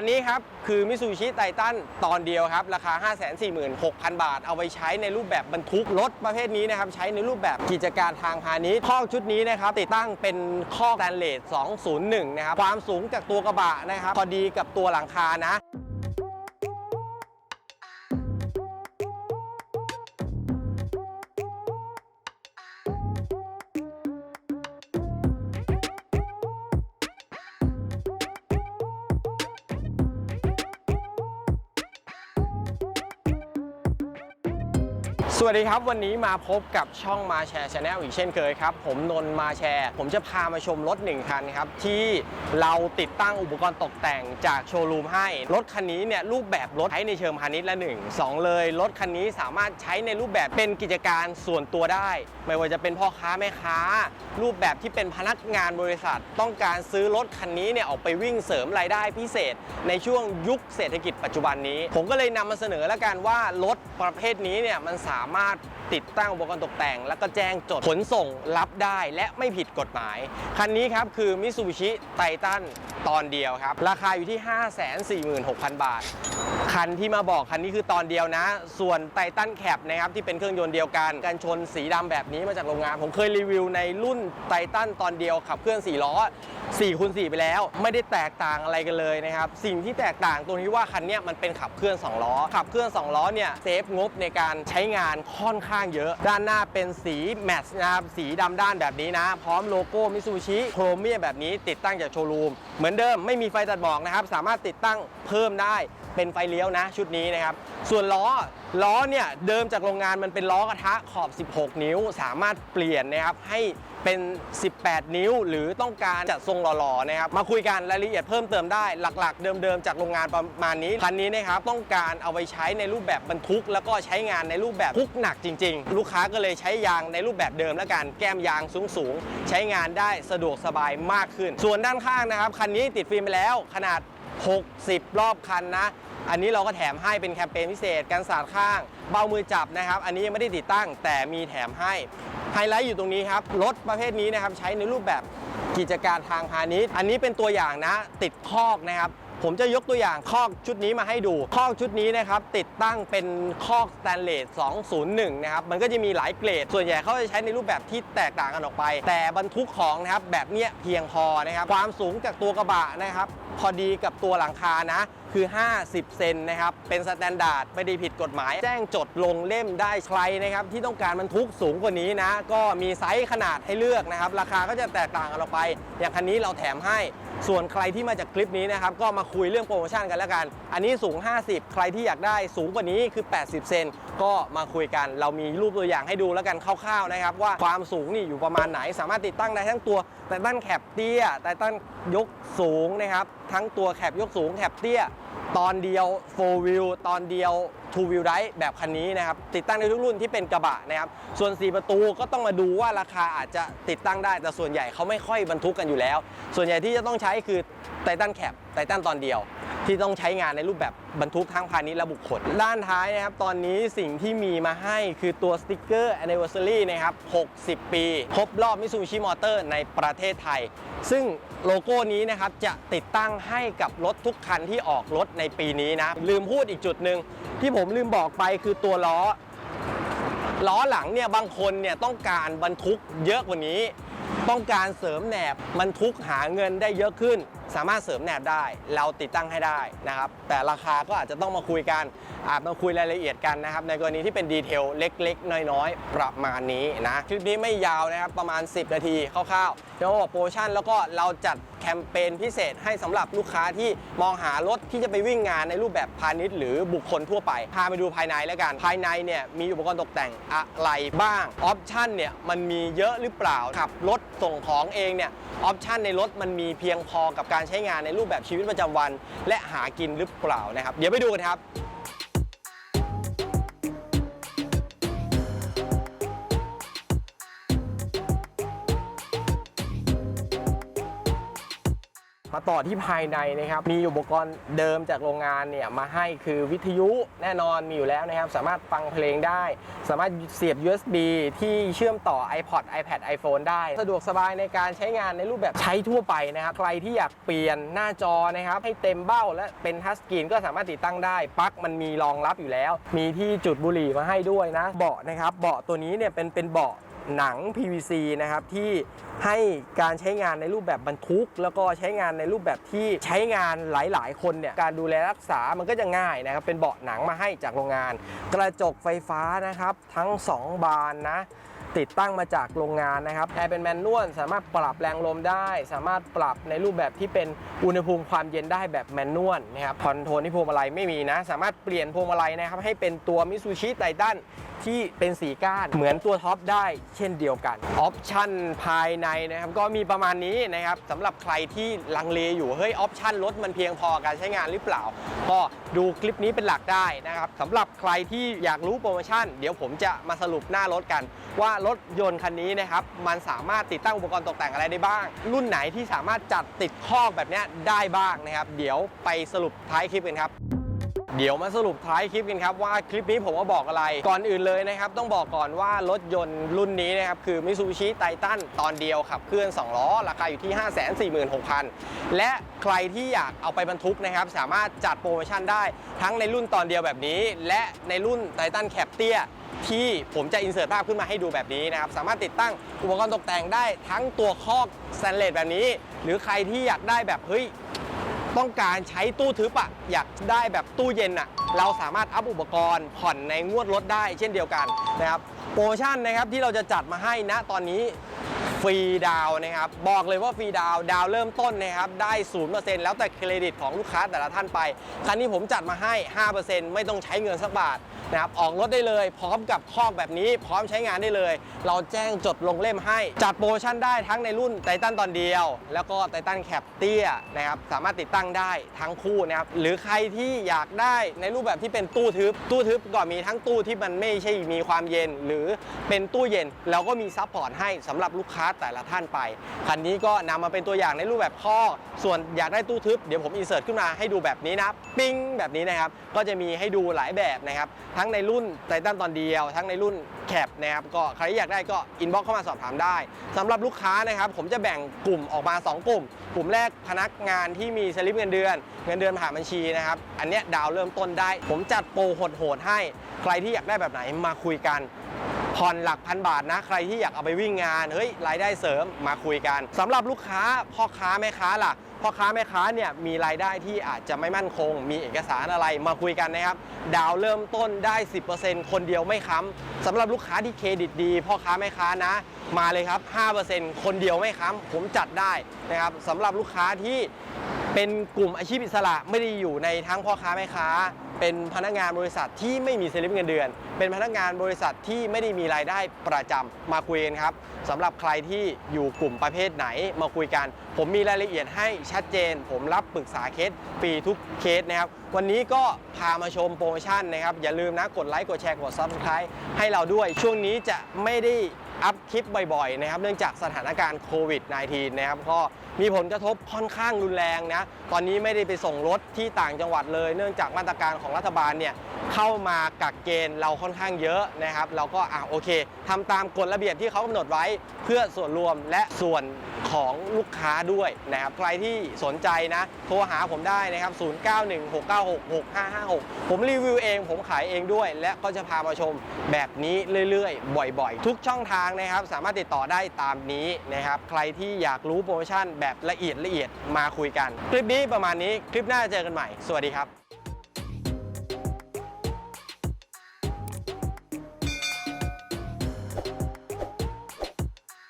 คันนี้ครับ คือมิ t ซูชิไททันตอนเดียวครับ ราคา 546,000 บาท เอาไปใช้ในรูปแบบบรรทุกรถประเภทนี้นะครับ ใช้ในรูปแบบกิจการทางพาณิชย์คอกชุดนี้นะครับ ติดตั้งเป็นคอกแตนเลส201 นะครับ ความสูงจากตัวกระบะนะครับ พอดีกับตัวหลังคานะ สวัสดีครับ วันนี้มาพบกับช่องมาแชร์ชาแนลอีกเช่นเคยครับ ผมนนท์มาแชร์ ผมจะพามาชมรถหนึ่งคันครับ ที่เราติดตั้งอุปกรณ์ตกแต่งจากโชว์รูมให้ รถคันนี้เนี่ยรูปแบบรถใช้ในเชิงพาณิชย์ละหนึ่งสองเลย รถคันนี้สามารถใช้ในรูปแบบเป็นกิจการส่วนตัวได้ ไม่ว่าจะเป็นพ่อค้าแม่ค้า รูปแบบที่เป็นพนักงานบริษัท ต้องการซื้อรถคันนี้เนี่ยออกไปวิ่งเสริมรายได้พิเศษ ในช่วงยุคเศรษฐกิจปัจจุบันนี้ ผมก็เลยนำมาเสนอแล้วกันว่ารถประเภทนี้เนี่ยมันสามารถติดตั้งอุปกรณ์ตกแต่ง แล้วก็แจ้งจดขนส่งรับได้และไม่ผิดกฎหมาย คันนี้ครับคือมิ t ซูบิชิไททันตอนเดียวครับ ราคาอยู่ที่ 546,000 บาท คันที่มาบอกคันนี้คือตอนเดียวนะ ส่วนไททันแคปนะครับที่เป็นเครื่องยนต์เดียวกันกันชนสีดำแบบนี้มาจากโรงงาน ผมเคยรีวิวในรุ่นไททันตอนเดียวขับเคลื่อน4ล้อ4คูณ4ไปแล้ว ไม่ได้แตกต่างอะไรกันเลยนะครับ สิ่งที่แตกต่างตรงที่ว่าคันนี้มันเป็นขับเคลื่อน 2 ล้อ ขับเคลื่อน 2 ล้อเนี่ยเซฟงบในการใช้งานค่อนข้างเยอะ ด้านหน้าเป็นสีแมทช์นะครับสีดำด้านแบบนี้นะ พร้อมโลโก้มิซูชิโครเมียแบบนี้ติดตั้งจากโชว์รูมเหมือนเดิมไม่มีไฟตัดหมอกนะครับสามารถติดตั้งเพิ่มได้ เป็นไฟเลี้ยวนะชุดนี้นะครับ ส่วนล้อล้อเนี่ยเดิมจากโรงงานมันเป็นล้อกระทะขอบ 16 นิ้ว สามารถเปลี่ยนนะครับให้เป็น 18 นิ้ว หรือต้องการจัดทรงหล่อๆนะครับมาคุยกันรายละเอียดเพิ่มเติมได้หลักๆ เดิมๆจากโรงงานประมาณนี้คันนี้นะครับต้องการเอาไปใช้ในรูปแบบบรรทุก แล้วก็ใช้งานในรูปแบบทุกหนักจริง ๆ ลูกค้าก็เลยใช้ยางในรูปแบบเดิมแล้วกันแก้มยางสูงๆใช้งานได้สะดวกสบายมากขึ้น ส่วนด้านข้างนะครับคันนี้ติดฟิล์มไปแล้วขนาด 60 รอบคันนะ อันนี้เราก็แถมให้เป็นแคมเปญพิเศษกันสาดข้าง เบามือจับนะครับ อันนี้ยังไม่ได้ติดตั้งแต่มีแถมให้ไฮไลท์อยู่ตรงนี้ครับรถประเภทนี้นะครับใช้ในรูปแบบกิจการทางพาณิชย์ อันนี้เป็นตัวอย่างนะ ติดคอกนะครับผมจะยกตัวอย่างคอกชุดนี้มาให้ดู คอกชุดนี้นะครับ ติดตั้งเป็นคอกสแตนเลส 201 นะครับ มันก็จะมีหลายเกรด ส่วนใหญ่เขาจะใช้ในรูปแบบที่แตกต่างกันออกไป แต่บรรทุกของนะครับ แบบเนี้ยเพียงพอนะครับ ความสูงจากตัวกระบะนะครับ พอดีกับตัวหลังคานะ คือ 50 เซนนะครับ เป็นสแตนดาร์ดไม่ได้ผิดกฎหมาย แจ้งจดลงเล่มได้ใครนะครับ ที่ต้องการบรรทุกสูงกว่านี้นะ ก็มีไซส์ขนาดให้เลือกนะครับ ราคาก็จะแตกต่างกันออกไป อย่างคันนี้เราแถมให้ ส่วนใครที่มาจากคลิปนี้นะครับ ก็มาคุยเรื่องโปรโมชั่นกันแล้วกัน อันนี้สูง 50 ใครที่อยากได้สูงกว่านี้คือ 80 เซน ก็มาคุยกัน เรามีรูปตัวอย่างให้ดูแล้วกันคร่าวๆนะครับ ว่าความสูงนี่อยู่ประมาณไหน สามารถติดตั้งได้ทั้งตัวไตตันแคปเตี้ยไตตันยกสูงนะครับ ทั้งตัวแคปยกสูงแคปเตี้ยตอนเดียว 4 wheel ตอนเดียว 2 wheel drive แบบคันนี้นะครับ ติดตั้งในทุกรุ่นที่เป็นกระบะนะครับ ส่วน 4 ประตูก็ต้องมาดูว่าราคาอาจจะติดตั้งได้ แต่ส่วนใหญ่เขาไม่ค่อยบรรทุกกันอยู่แล้ว ส่วนใหญ่ที่จะต้องใช้คือไททันแคปไททันตอนเดียว ที่ต้องใช้งานในรูปแบบบรรทุกทั้งพาณิชย์และบุคคล ด้านท้ายนะครับ ตอนนี้สิ่งที่มีมาให้คือตัวสติกเกอร์ anniversary นะครับ 60 ปี ครบรอบมิซูชิมอเตอร์ในประเทศไทย ซึ่งโลโก้นี้นะครับ จะติดตั้งให้กับรถทุกคันที่ออกรถในปีนี้นะ ลืมพูดอีกจุดหนึ่งที่ผมลืมบอกไปคือตัวล้อ ล้อหลังเนี่ยบางคนเนี่ยต้องการบรรทุกเยอะกว่านี้ ต้องการเสริมแหนบบรรทุกหาเงินได้เยอะขึ้น สามารถเสริมแหนบได้ เราติดตั้งให้ได้นะครับ แต่ราคาก็อาจจะต้องมาคุยกันอาจมาคุยรายละเอียดกันนะครับ ในกรณีที่เป็นดีเทลเล็ก ๆ น้อย ๆ ประมาณนี้นะคลิปนี้ไม่ยาวนะครับ ประมาณ 10 นาทีคร่าวๆเดี๋ยวมาบอกโปรโมชั่นแล้วก็เราจัดแคมเปญพิเศษให้สำหรับลูกค้าที่มองหารถที่จะไปวิ่งงานในรูปแบบพาณิชย์หรือบุคคลทั่วไป พาไปดูภายในแล้วกัน ภายในเนี่ยมีอุปกรณ์ตกแต่งอะไรบ้าง ออปชั่นเนี่ยมันมีเยอะหรือเปล่าขับรถส่งของเองเนี่ยออปชันในรถมันมีเพียงพอกับการการใช้งานในรูปแบบชีวิตประจำวัน และหากินหรือเปล่านะครับ เดี๋ยวไปดูกันครับ ประต่อที่ภายในนะครับ มีอุปกรณ์เดิมจากโรงงานเนี่ยมาให้คือวิทยุแน่นอนมีอยู่แล้วนะครับ สามารถฟังเพลงได้ สามารถเสียบ USB ที่เชื่อมต่อ iPod iPad iPhone ได้ สะดวกสบายในการใช้งานในรูปแบบใช้ทั่วไปนะครับ ใครที่อยากเปลี่ยนหน้าจอนะครับ ให้เต็มเบ้าและเป็นทัชสกรีนก็สามารถติดตั้งได้ปลั๊กมันมีรองรับอยู่แล้ว มีที่จุดบุหรี่มาให้ด้วยนะ เบาะนะครับ เบาะตัวนี้เนี่ยเป็นเป็นเบาะ หนัง PVC นะครับที่ให้การใช้งานในรูปแบบบรรทุก แล้วก็ใช้งานในรูปแบบที่ใช้งานหลาย ๆ คนเนี่ยการดูแลรักษามันก็จะง่ายนะครับเป็นเบาะหนังมาให้จากโรงงาน กระจกไฟฟ้านะครับทั้ง 2 บานนะติดตั้งมาจากโรงงานนะครับแอร์เป็นแมนนวลสามารถปรับแรงลมได้ สามารถปรับในรูปแบบที่เป็นอุณหภูมิความเย็นได้แบบแมนนวลนะครับคอนโทรลที่พวงมาลัยไม่มีนะ สามารถเปลี่ยนพวงมาลัยนะครับให้เป็นตัวมิซูชิไททัน ที่เป็นสีก้านเหมือนตัวท็อปได้เช่นเดียวกัน ออปชั่นภายในนะครับก็มีประมาณนี้นะครับสำหรับใครที่ลังเลอยู่เฮ้ยออปชั่นรถมันเพียงพอการใช้งานหรือเปล่า ก็ดูคลิปนี้เป็นหลักได้นะครับสำหรับใครที่อยากรู้โปรโมชั่น เดี๋ยวผมจะมาสรุปหน้ารถกัน ว่ารถยนต์คันนี้นะครับมันสามารถติดตั้งอุปกรณ์ตกแต่งอะไรได้บ้าง รุ่นไหนที่สามารถจัดติดคอกแบบนี้ได้บ้างนะครับ เดี๋ยวไปสรุปท้ายคลิปกันครับ เดี๋ยวมาสรุปท้ายคลิปกันครับว่าคลิปนี้ผมว่าบอกอะไร ก่อนอื่นเลยนะครับ ต้องบอกก่อนว่ารถยนต์รุ่นนี้นะครับ คือ Mitsubishi Titan ตอนเดียวขับเคลื่อน 2 ล้อ ราคาอยู่ที่ 546,000 และใครที่อยากเอาไปบรรทุกนะครับ สามารถจัดโปรโมชั่นได้ทั้งในรุ่นตอนเดียวแบบนี้ และในรุ่น Titan Cap เตี้ยที่ผมจะอินเสิร์ตภาพขึ้นมาให้ดูแบบนี้นะครับ สามารถติดตั้งอุปกรณ์ตกแต่งได้ทั้งตัวคอกสแตนเลสแบบนี้ หรือใครที่อยากได้แบบเฮ้ย ต้องการใช้ตู้ทึบอะอยากได้แบบตู้เย็นอะเราสามารถอัพอุปกรณ์ผ่อนในงวดรถได้เช่นเดียวกันนะครับโปรโมชั่นนะครับที่เราจะจัดมาให้ณตอนนี้ ฟรีดาวนะครับ บอกเลยว่าฟรีดาวดาวเริ่มต้นนะครับ ได้0%แล้วแต่เครดิตของลูกค้าแต่ละท่านไปครั้นี้ผมจัดมาให้ 5%ไม่ต้องใช้เงินสักบาทนะครับ ออกรถได้เลย พร้อมกับคอกแบบนี้ พร้อมใช้งานได้เลย เราแจ้งจดลงเล่มให้ จัดโปรโมชั่นได้ทั้งในรุ่นไททันตอนเดียว แล้วก็ไททันแคปเตี้ยนะครับ สามารถติดตั้งได้ทั้งคู่นะครับ หรือใครที่อยากได้ในรูปแบบที่เป็นตู้ทึบ ตู้ทึบก็มีทั้งตู้ที่มันไม่ใช่มีความเย็น หรือเป็นตู้เย็น เราก็มีซัพพอร์ตให้สำหรับลูกค้าแต่ละท่านไปคันนี้ก็นำมาเป็นตัวอย่างในรูปแบบข้อ ส่วนอยากได้ตู้ทึบเดี๋ยวผมอินเสิร์ตขึ้นมาให้ดูแบบนี้นะปิ้งแบบนี้นะครับก็จะมีให้ดูหลายแบบนะครับทั้งในรุ่นไททันตอนเดียว ทั้งในรุ่นแคปนะครับก็ใครอยากได้ก็อินบ็อกเข้ามาสอบถามได้สำหรับลูกค้านะครับผมจะแบ่งกลุ่มออกมา 2 กลุ่ม กลุ่มแรกพนักงานที่มีสลิปเงินเดือน เงินเดือนผ่านบัญชีนะครับอันเนี้ยดาวเริ่มต้นได้ ผมจัดโปรโหดๆให้ ใครที่อยากได้แบบไหนมาคุยกัน ผ่อนหลักพันบาทนะ ใครที่อยากเอาไปวิ่งงาน เฮ้ยรายได้เสริมมาคุยกันสำหรับลูกค้าพ่อค้าแม่ค้าล่ะพ่อค้าแม่ค้าเนี่ยมีรายได้ที่อาจจะไม่มั่นคง มีเอกสารอะไรมาคุยกันนะครับ ดาวเริ่มต้นได้ 10%คนเดียวไม่ค้ำสำหรับลูกค้าที่เครดิตดี พ่อค้าแม่ค้านะ มาเลยครับ 5%คนเดียวไม่ค้ำผมจัดได้นะครับสำหรับลูกค้าที่เป็นกลุ่มอาชีพอิสระไม่ได้อยู่ในทั้งพ่อค้าแม่ค้า เป็นพนักงานบริษัทที่ไม่มีสลิปเงินเดือน เป็นพนักงานบริษัทที่ไม่ได้มีรายได้ประจำมาคุยกันครับสำหรับใครที่อยู่กลุ่มประเภทไหนมาคุยกัน ผมมีรายละเอียดให้ชัดเจน ผมรับปรึกษาเคสฟรีทุกเคสนะครับ วันนี้ก็พามาชมโปรโมชั่นนะครับ อย่าลืมนะกดไลค์กดแชร์กด Subscribe ให้เราด้วย ช่วงนี้จะไม่ได้อัพคลิปบ่อยๆนะครับเนื่องจากสถานการณ์โควิด -19 นะครับก็มีผลกระทบค่อนข้างรุนแรงนะตอนนี้ไม่ได้ไปส่งรถที่ต่างจังหวัดเลย เนื่องจากมาตรการของรัฐบาลเนี่ยเข้ามากักเกณฑ์เราค่อนข้างเยอะนะครับ เราก็อะโอเคทำตามกฎระเบียบที่เขากำหนดไว้เพื่อส่วนรวมและส่วนของลูกค้าด้วยนะครับใครที่สนใจนะ โทรหาผมได้นะครับ 0916966556 ผมรีวิวเองผมขายเองด้วย และก็จะพามาชมแบบนี้เรื่อยๆ บ่อยๆ ทุกช่องทางนะครับ สามารถติดต่อได้ตามนี้นะครับ ใครที่อยากรู้โปรโมชั่นแบบละเอียดละเอียดมาคุยกัน คลิปนี้ประมาณนี้คลิปหน้าเจอกันใหม่ สวัสดีครับ